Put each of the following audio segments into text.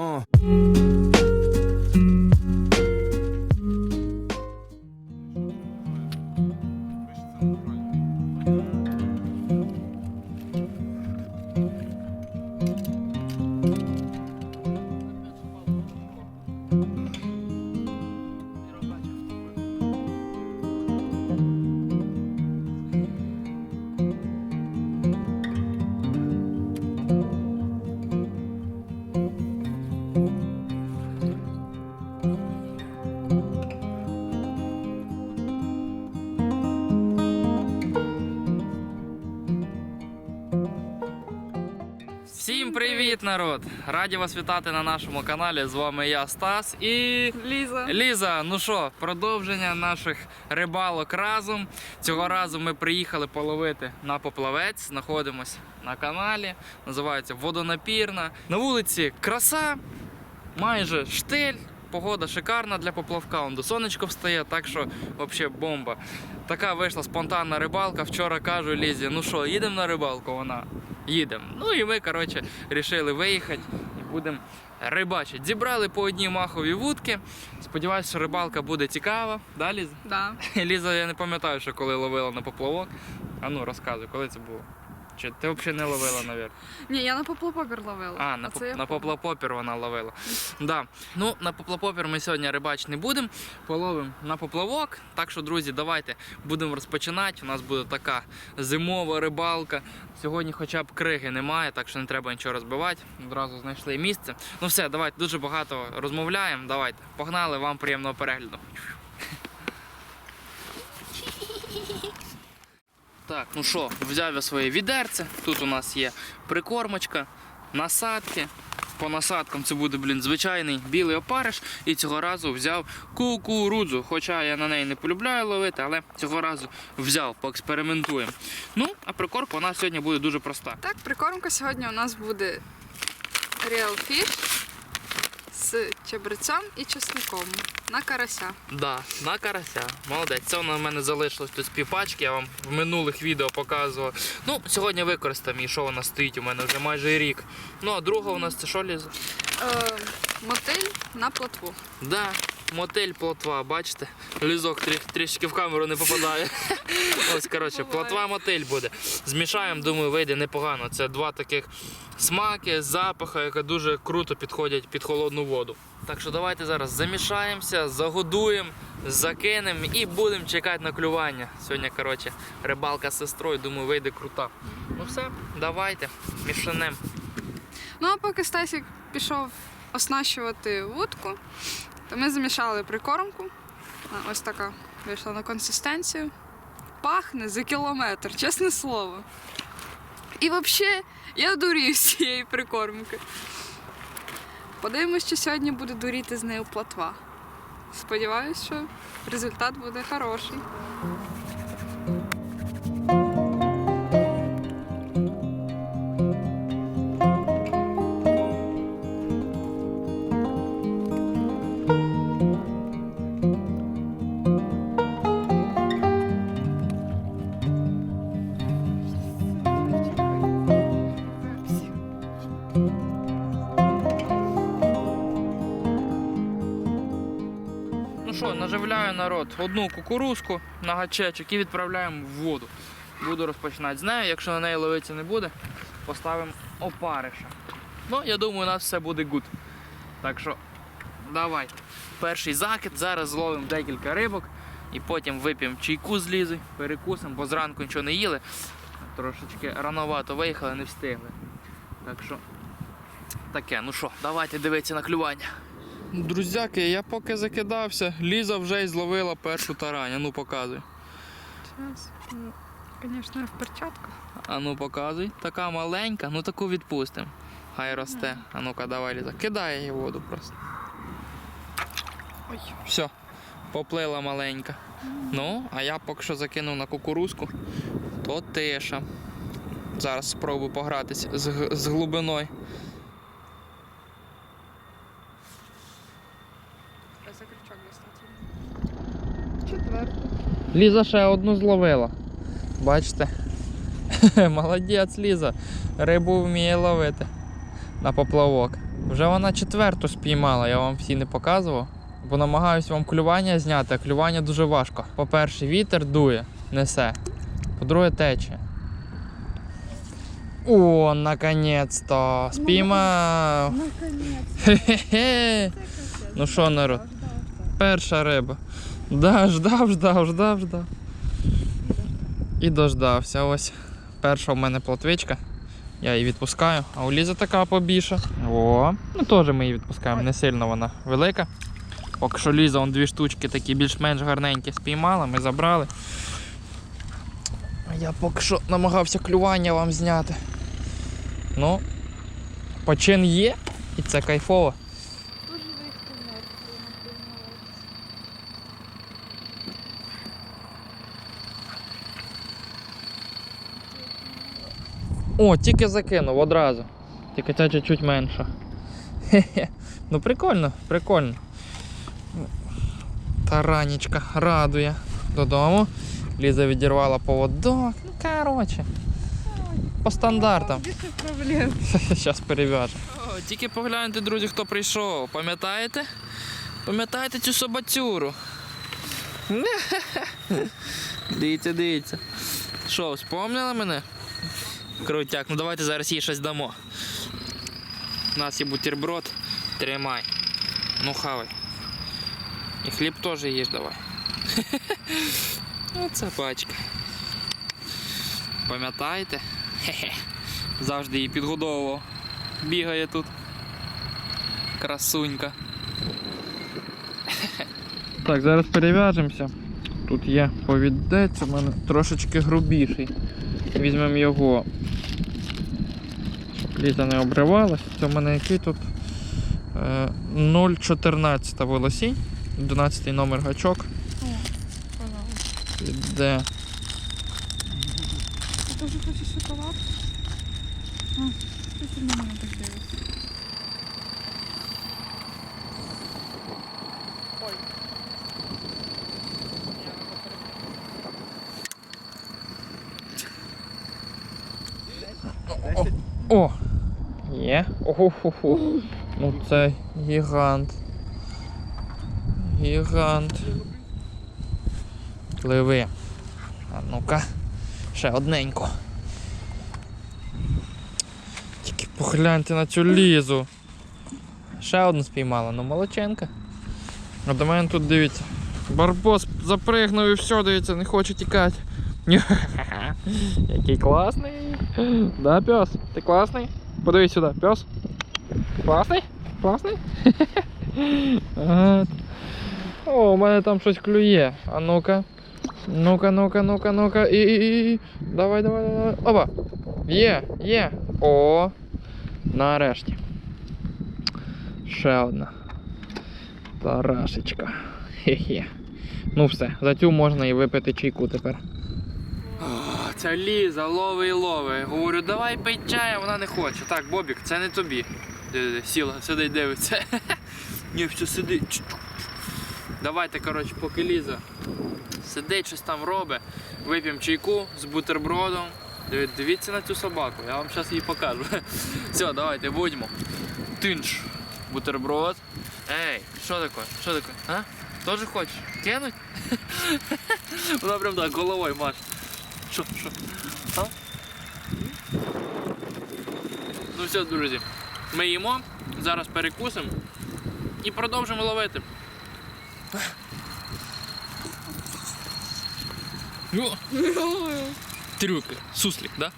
Uh. Привіт, народ! Раді вас вітати на нашому каналі. З вами я, Стас і Ліза. Ліза. Ну що, продовження наших рибалок разом. Цього разу ми приїхали половити на поплавець. Знаходимось на каналі. Називається Водонапірна. На вулиці краса, майже штиль. Погода шикарна для поплавка. Он до сонечко встає, так що взагалі бомба. Така вийшла спонтанна рибалка. Вчора кажу Лізі, ну що, їдемо на рибалку? Вона їдемо. Ну і ми, коротше, вирішили виїхати і будемо рибачити. Зібрали по одній маховій вудки. Сподіваюся, що рибалка буде цікава. Да, Ліза? Да. Ліза, я не пам'ятаю, що коли ловила на поплавок. А ну розказуй, коли це було? Чи ти взагалі не ловила, навіть? Ні, я на поплопопір ловила. А, на, поп... на пам'ятаю. поплапопір вона ловила. Да. Ну, на поплапопір ми сьогодні рибач не будемо. Половимо на поплавок. Так що, друзі, давайте будемо розпочинати. У нас буде така зимова рибалка. Сьогодні хоча б криги немає, так що не треба нічого розбивати. Одразу знайшли місце. Ну все, давайте дуже багато розмовляємо. Давайте. Погнали, вам приємного перегляду. Так, ну що, взяв я своє відерце. Тут у нас є прикормочка, насадки. По насадкам це буде, блін, звичайний білий опариш. І цього разу взяв кукурудзу. Хоча я на неї не полюбляю ловити, але цього разу взяв, поекспериментуємо. Ну, а прикормка у нас сьогодні буде дуже проста. Так, прикормка сьогодні у нас буде Real Fish з чебрецем і чесником на карася. Да, на карася. Молодець. Це воно в мене залишилось тут з півпачки, я вам в минулих відео показував. Ну, сьогодні використаємо і що вона стоїть у мене вже майже рік. Ну, а друга у нас це що лізе? Е, мотиль на платву. Да, мотель плотва, бачите? Лізок трішки в камеру не попадає. Ось, коротше, плотва мотель буде. Змішаємо, думаю, вийде непогано. Це два таких смаки, запахи, які дуже круто підходять під холодну воду. Так що давайте зараз замішаємося, загодуємо, закинемо і будемо чекати на клювання. Сьогодні, коротше, рибалка з сестрою, думаю, вийде крута. Ну все, давайте, мішанем. Ну а поки Стасік пішов оснащувати вудку, то ми замішали прикормку. Ось така вийшла на консистенцію. Пахне за кілометр, чесне слово. І взагалі я дурію з цієї прикормки. Подивимось, чи сьогодні буде дуріти з нею платва. Сподіваюсь, що результат буде хороший. Наживляю народ одну кукурузку на гачечок і відправляємо в воду. Буду розпочинати з нею. Якщо на неї ловитися не буде, поставимо опариша. Ну, я думаю, у нас все буде гуд. Так що, давай. Перший закид, зараз зловимо декілька рибок і потім вип'ємо чайку з лізи, перекусимо, бо зранку нічого не їли. Трошечки рановато виїхали, не встигли. Так що, таке, ну що, давайте дивитися на клювання. Друзяки, я поки закидався, Ліза вже й зловила першу тараня. Ну показуй. Зараз, звісно, в перчатках. А ну показуй. Така маленька, ну таку відпустимо. Хай росте. А ну-ка, давай Ліза. Кидай її воду просто. Ой. Все, поплила маленька. Ну, а я поки що закинув на кукурузку, то тиша. Зараз спробую погратися з, з глибиною. За крючок достати. Четверту. Ліза ще одну зловила. Бачите? Молодець, Ліза. Рибу вміє ловити на поплавок. Вже вона четверту спіймала, я вам всі не показував. Бо намагаюся вам клювання зняти, а клювання дуже важко. По-перше, вітер дує, несе. По-друге, тече. О, наконець-то! Спіймав! Наконець. Хе-хе-хе! Ну що, народ, перша риба. Да, ждав, ждав, ждав, ждав. І дождався. Ось. Перша в мене плотвичка. Я її відпускаю, а у Лізи така побільша. О, ну теж ми її відпускаємо, не сильно вона велика. Поки що Ліза он дві штучки такі більш-менш гарненькі спіймала, ми забрали. Я поки що намагався клювання вам зняти. Ну, почин є, і це кайфово. О, тільки закинув одразу. Тільки ця чуть-чуть менша. Хе-хе. Ну прикольно, прикольно. Таранічка радує. Додому. Ліза відірвала поводок. Ну, коротше. По стандартам. Зараз перев'яжемо. Тільки погляньте, друзі, хто прийшов. Пам'ятаєте? Пам'ятаєте цю собацюру? Дивіться, дивіться. Що, вспомнили мене? Крутяк, ну давайте зараз їй щось дамо. У нас є бутерброд. Тримай. Ну хавай. І хліб теж їж давай. Оце пачка. Пам'ятаєте? Завжди її підгодовував. Бігає тут. Красунька. Так, зараз перев'яжемося. Тут є повідець, у мене трошечки грубіший. Візьмемо його. Щоб літа не обривалось. Це в мене який тут е, 0,14 волосінь. 12 номер гачок. Іде. Дуже хочу шоколад. А, ти на мене О! Є. Охо-хо-хо. Ну це гігант. Гігант. Пливи. А ну-ка. Ще одненько. Тільки погляньте на цю лізу. Ще одну спіймала, ну молодченка. А до мене тут дивіться. Барбос запригнув і все, дивіться, не хоче тікати. Який класний. Да, пес? Ти класний? Подивись сюди, пес. Класний? Класний? Ага. О, у мене там щось клює. А ну-ка. Ну-ка, ну-ка, ну-ка, ну-ка. І, і, і. Давай, давай, давай. Опа. Є, є. О. Нарешті. Ще одна. Тарашечка. Хе-хе. Ну все, за цю можна і випити чайку тепер. Ця Ліза, лови і лови. Говорю, давай пий чай, а вона не хоче. Так, Бобік, це не тобі. Диви, Сіла, сидить, дивиться. Ні, все сидить. Давайте, коротше, поки Ліза сидить, щось там робить. Вип'ємо чайку з бутербродом. Дивіться на цю собаку, я вам зараз її покажу. Все, давайте, будьмо. Тинш. Бутерброд. Ей, що таке? Що таке? А? Тоже хочеш? Кинуть? Вона прям так головою маш. Що, що? А? Ну все, друзі. Ми їмо, зараз перекусимо і продовжимо ловити. О, трюки. Суслик, да?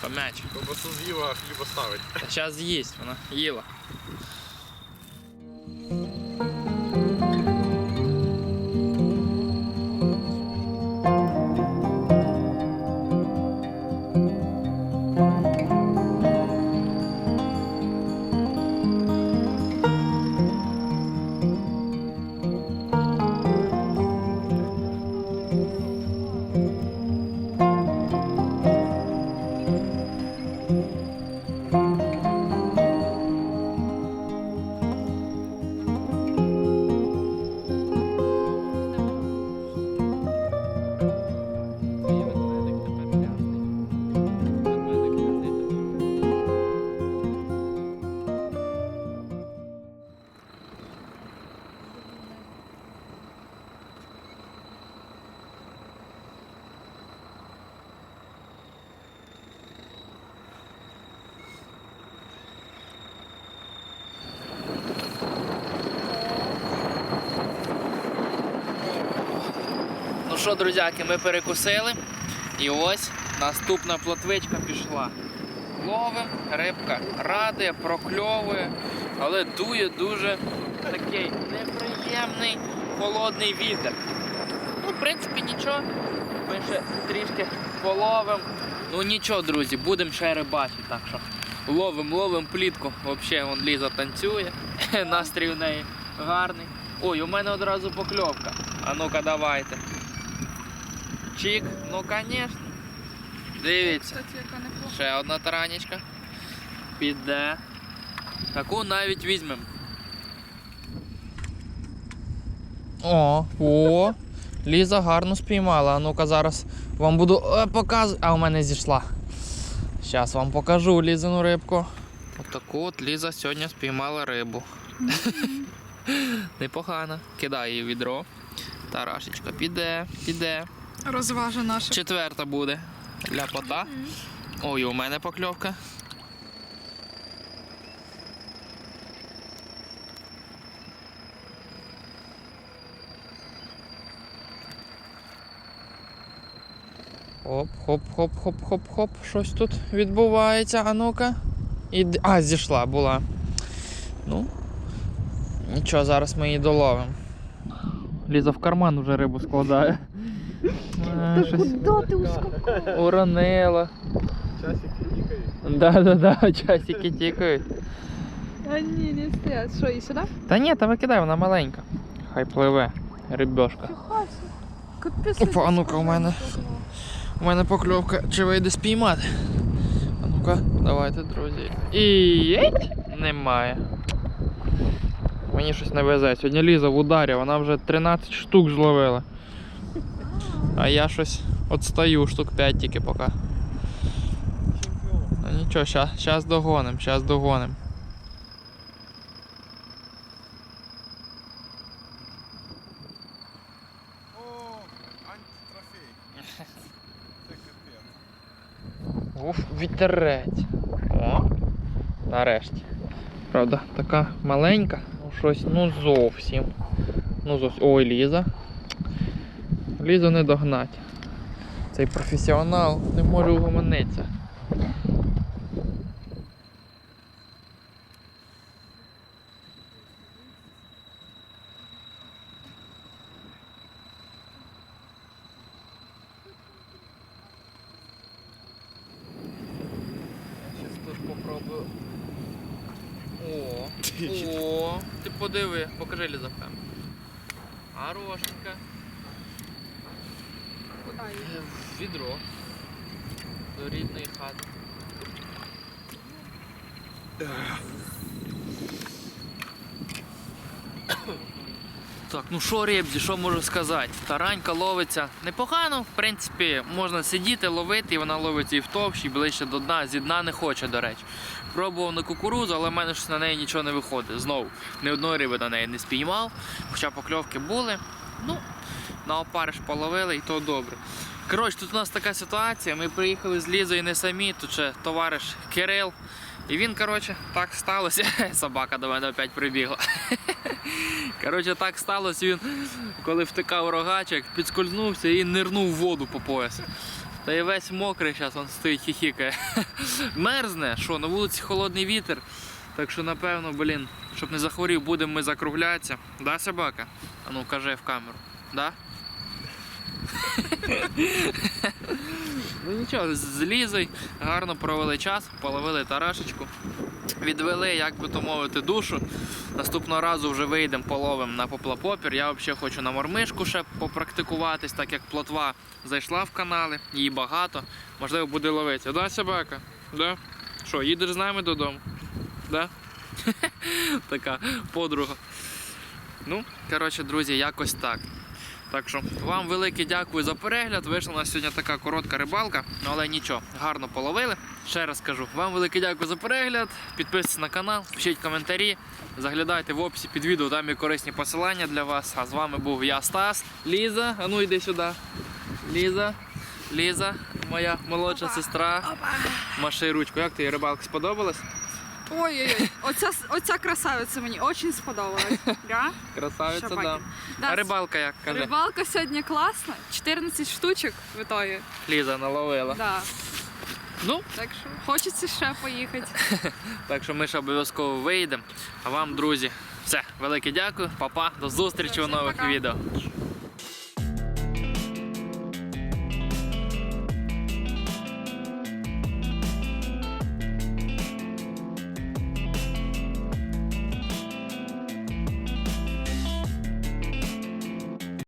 Пом'яч. Ковбасу з'їла, а хліб оставить. Зараз з'їсть, вона їла. Що, друзяки, ми перекусили. І ось наступна плотвичка пішла. Ловим, рибка радує, прокльовує, але дує дуже такий неприємний холодний вітер. Ну, в принципі, нічого. Ми ще трішки половим. Ну нічого, друзі, будемо ще рибачити. Так що ловим, ловим плітку. Взагалі, вон Ліза танцює. Настрій у неї гарний. Ой, у мене одразу покльовка. А ну-ка, давайте. Чик, ну звісно. Дивіться. Ще одна таранечка. Піде. Таку навіть візьмемо. О, о, Ліза гарно спіймала. А ну-ка зараз вам буду е, показувати. А у мене зійшла. Зараз вам покажу Лізину рибку. Отаку от Ліза сьогодні спіймала рибу. Непогано. Кидає її в відро. Тарашечка піде, піде. Розважа наша. Четверта буде. Ляпота. Ой, у мене покльовка. Хоп, хоп, хоп, хоп, хоп, хоп. Щось тут відбувається. А ну-ка. Іди- А, зійшла була. Ну. Нічого, зараз ми її доловимо. Ліза в карман вже рибу складає. Е, щось ти ускакав? Уронила. Часики тікають. Да-да-да, часики тікають. А ні, не стоять. Що, і сюди? Та ні, та викидай, вона маленька. Хай пливе. Рибьошка. Опа, а ну-ка, у мене. У мене покльовка, чи вийде спіймати. А ну-ка, давайте, друзі. І немає. Мені щось не везе. Сьогодні Ліза в ударі, вона вже 13 штук зловила. А я щось отстаю, штук 5 тільки поки. Ну нічого, щас, щас догоним, щас догоним. Уф, вітерець. О, нарешті. Правда, така маленька, ну щось ну зовсім. Ну зовсім. Ой, Ліза. Лізу не догнать. Цей професіонал не може угомонитися. Я щас тут попробую. О, о, ти подиви, покажи Ліза в камеру. Хорошенька. Куди її? Е, в Відро. До рідної хати. Так, ну що, ребзі, що можу сказати? Таранька ловиться непогано, в принципі, можна сидіти, ловити, і вона ловиться і в товщі, і ближче до дна, зі дна не хоче, до речі. Пробував на кукурузу, але в мене щось на неї нічого не виходить. Знову, ні одної риби на неї не спіймав, хоча покльовки були. Ну, на опариш половили і то добре. Коротше, тут у нас така ситуація. Ми приїхали з Лізою не самі, тут ще товариш Кирил. І він, коротше, так сталося. Собака до мене опять прибігла. Коротше, так сталося, він, коли втикав рогачик, підскользнувся і нирнув в воду по пояс. Та й весь мокрий, зараз він стоїть хіхікає. Мерзне, що, на вулиці холодний вітер. Так що, напевно, блін, щоб не захворів, будемо ми закруглятися. Да, собака? А ну кажи в камеру. Да? Ну нічого, з гарно провели час, половили тарашечку, відвели, як би то мовити, душу. Наступного разу вже вийдемо, половимо на поплапопір. Я взагалі хочу на мормишку ще попрактикуватись, так як плотва зайшла в канали, її багато. Можливо, буде ловитися. Да, собака? Да? Що, їдеш з нами додому? Да? така подруга. Ну, коротше, друзі, якось так. Так що вам велике дякую за перегляд. Вийшла у нас сьогодні така коротка рибалка, ну, але нічого, гарно половили. Ще раз кажу, вам велике дякую за перегляд. Підписуйтесь на канал, пишіть коментарі, заглядайте в описі під відео, там є корисні посилання для вас. А з вами був я, Стас. Ліза, а ну йди сюди. Ліза, Ліза, моя молодша сестра. Маши ручку. Як тобі рибалка сподобалась? Ой-ой-ой, оця, оця красавиця мені дуже сподобалась. Да? Красавиця, Шапаки. да. Да, А рибалка як каже? Рибалка сьогодні класна, 14 штучок в ітогі. Ліза наловила. Да. Ну, Так що хочеться ще поїхати. так що ми ж обов'язково вийдемо. А вам, друзі, все, велике дякую, папа, до зустрічі у нових пока. відео.